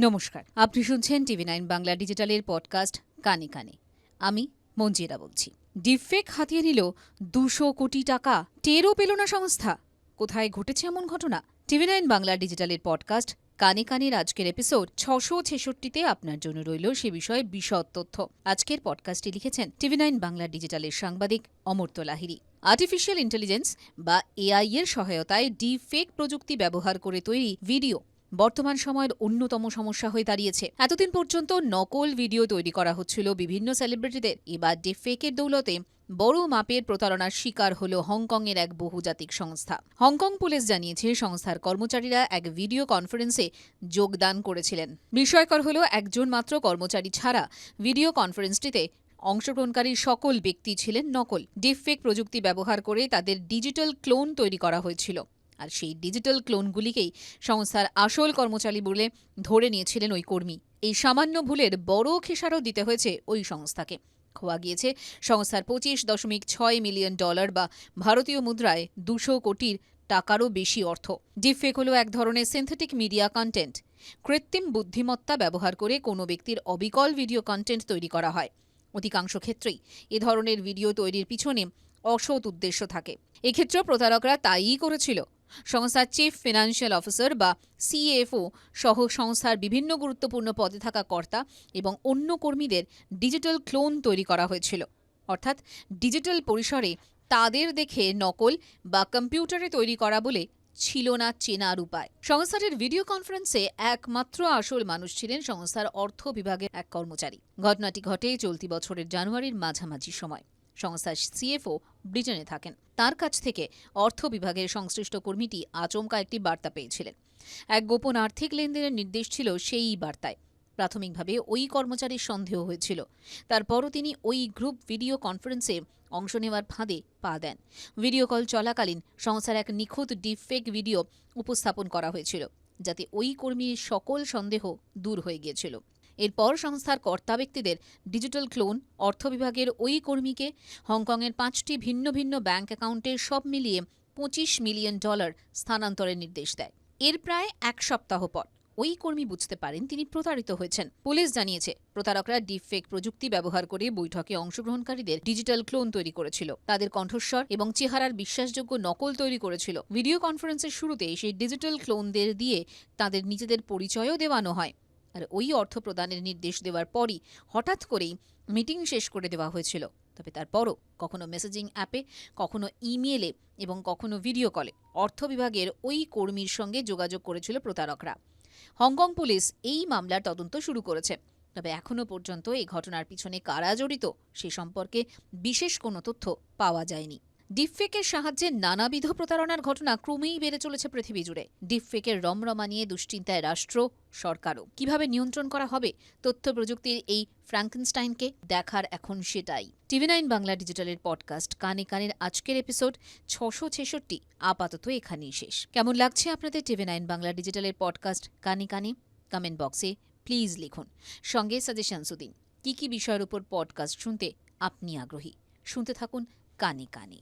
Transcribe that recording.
নমস্কার, আপনি শুনছেন টিভি নাইন বাংলা ডিজিটালের পডকাস্ট কানে কানে। আমি মঞ্জিরা বলছি। ডিফেক হাতিয়ে নিল দুশো কোটি টাকা, টেরও পেল না সংস্থা। কোথায় ঘটেছে এমন ঘটনা? টিভি নাইন বাংলা ডিজিটালের পডকাস্ট কানে কানের আজকের এপিসোড ছশো ছেষট্টিতে আপনার জন্য রইল সে বিষয়ে বিশদ তথ্য। আজকের পডকাস্টটি লিখেছেন টিভি নাইন বাংলা ডিজিটালের সাংবাদিক অমর্ত্য লাহিরি আর্টিফিশিয়াল ইন্টেলিজেন্স বা এআই এর সহায়তায় ডিফেক প্রযুক্তি ব্যবহার করে তৈরি ভিডিও বর্তমান সময়ের অন্যতম সমস্যা হয়ে দাঁড়িয়েছে। এতদিন পর্যন্ত নকল ভিডিও তৈরি করা হচ্ছিল বিভিন্ন সেলিব্রিটিদের এবার ডিফেকের দৌলতে বড় মাপের প্রতারণার শিকার হল হংকংয়ের এক বহুজাতিক সংস্থা। হংকং পুলিশ জানিয়েছে, সংস্থার কর্মচারীরা এক ভিডিও কনফারেন্সে যোগদান করেছিলেন। বিষয়কর হল, একজন মাত্র কর্মচারী ছাড়া ভিডিও কনফারেন্সটিতে অংশগ্রহণকারী সকল ব্যক্তি ছিলেন নকল। ডিফেক প্রযুক্তি ব্যবহার করে তাদের ডিজিটাল ক্লোন তৈরি করা হয়েছিল। আর সেই ডিজিটাল ক্লোনগুলিকেই সংস্থার আসল কর্মচারী বলে ধরে নিয়েছিলেন ওই কর্মী। এই সামান্য ভুলের বড় খেসারও দিতে হয়েছে ওই সংস্থাকে। খোয়া গিয়েছে সংস্থার পঁচিশ দশমিক ছয় মিলিয়ন ডলার বা ভারতীয় মুদ্রায় দুশো কোটির টাকারও বেশি অর্থ। ডিফেক হল এক ধরনের সিনথেটিক মিডিয়া কন্টেন্ট কৃত্রিম বুদ্ধিমত্তা ব্যবহার করে কোনো ব্যক্তির অবিকল ভিডিও কন্টেন্ট তৈরি করা হয়। অধিকাংশ ক্ষেত্রেই এ ধরনের ভিডিও তৈরির পিছনে অসৎ উদ্দেশ্য থাকে। এক্ষেত্রেও প্রতারকরা তাইই করেছিল। সংস্থার চিফ ফিনান্সিয়াল অফিসার বা সিএফও সহ সংস্থার বিভিন্ন গুরুত্বপূর্ণ পদে থাকা কর্তা এবং অন্য কর্মীদের ডিজিটাল ক্লোন তৈরি করা হয়েছিল। অর্থাৎ ডিজিটাল পরিসরে তাদের দেখে নকল বা কম্পিউটারে তৈরি করা বলে ছিল না চেনার উপায়। সংস্থাটির ভিডিও কনফারেন্সে একমাত্র আসল মানুষ ছিলেন সংস্থার অর্থ বিভাগের এক কর্মচারী। ঘটনাটি ঘটে চলতি বছরের জানুয়ারির মাঝামাঝি সময়। সংস্থার সিএফও ব্রিটেনে থাকেন। তার কাছ থেকে অর্থ বিভাগের সংশ্লিষ্ট কর্মীটি আচমকা একটি বার্তা পেয়েছিলেন। এক গোপন আর্থিক লেনদেনের নির্দেশ ছিল সেই বার্তায়। প্রাথমিকভাবে ওই কর্মচারীর সন্দেহ হয়েছিল। তারপরও তিনি ওই গ্রুপ ভিডিও কনফারেন্সে অংশ নেওয়ার ফাঁদে পা দেন। ভিডিও কল চলাকালীন সংস্থার এক নিখুঁত ডিফেক ভিডিও উপস্থাপন করা হয়েছিল, যাতে ওই কর্মীর সকল সন্দেহ দূর হয়ে গিয়েছিল। এরপর সংস্থার কর্তা ব্যক্তিদের ডিজিটাল ক্লোন, অর্থ বিভাগের ওই কর্মীকে হংকংয়ের পাঁচটি ভিন্ন ভিন্ন ব্যাংক অ্যাকাউন্টে সব মিলিয়ে পঁচিশ মিলিয়ন ডলার স্থানান্তরের নির্দেশ দেয়। এর প্রায় এক সপ্তাহ পর ওই কর্মী বুঝতে পারেন তিনি প্রতারিত হয়েছেন। পুলিশ জানিয়েছে, প্রতারকরা ডিফেক প্রযুক্তি ব্যবহার করে বৈঠকে অংশগ্রহণকারীদের ডিজিটাল ক্লোন তৈরি করেছিল। তাদের কণ্ঠস্বর এবং চেহারার বিশ্বাসযোগ্য নকল তৈরি করেছিল। ভিডিও কনফারেন্সের শুরুতে সেই ডিজিটাল ক্লোনদের দিয়ে তাদের নিজেদের পরিচয়ও দেওয়ানো হয়। আর ওই অর্থ প্রদানের নির্দেশ দেওয়ার পরই হঠাৎ করেই মিটিং শেষ করে দেওয়া হয়েছিল। তবে তারপরও কখনো মেসেজিং অ্যাপে কখনো ইমেলে এবং কখনো ভিডিও কলে অর্থ বিভাগের ওই কর্মীর সঙ্গে যোগাযোগ করেছিল প্রতারকরা। হংকং পুলিশ এই মামলার তদন্ত শুরু করেছে। তবে এখনও পর্যন্ত এই ঘটনার পিছনে কারা জড়িত সে সম্পর্কে বিশেষ কোনো তথ্য পাওয়া যায়নি। ডিপফেকের সাহায্যে নানাবিধ প্রতারণার ঘটনা ক্রমেই বেড়ে চলেছে পৃথিবী জুড়ে। ডিপফেকের রমরমা নিয়ে দুশ্চিন্তায় রাষ্ট্র, সরকারও। কীভাবে নিয়ন্ত্রণ করা হবে তথ্য প্রযুক্তির এই ফ্র্যাঙ্কেনস্টাইনকে দেখার এখন সেটাই। টিভি নাইন বাংলা ডিজিটালের পডকাস্ট কানে কানের আজকের এপিসোড ছশো ছেষট্টি, আপাতত এখানেই শেষ। কেমন লাগছে আপনাদের টিভি নাইন বাংলা ডিজিটালের পডকাস্ট কানে কানে? কমেন্ট বক্সে প্লিজ লিখুন। সঙ্গে সাজেশনসও দিন কী কী বিষয়ের উপর পডকাস্ট শুনতে আপনি আগ্রহী? শুনতে থাকুন কানে কানে।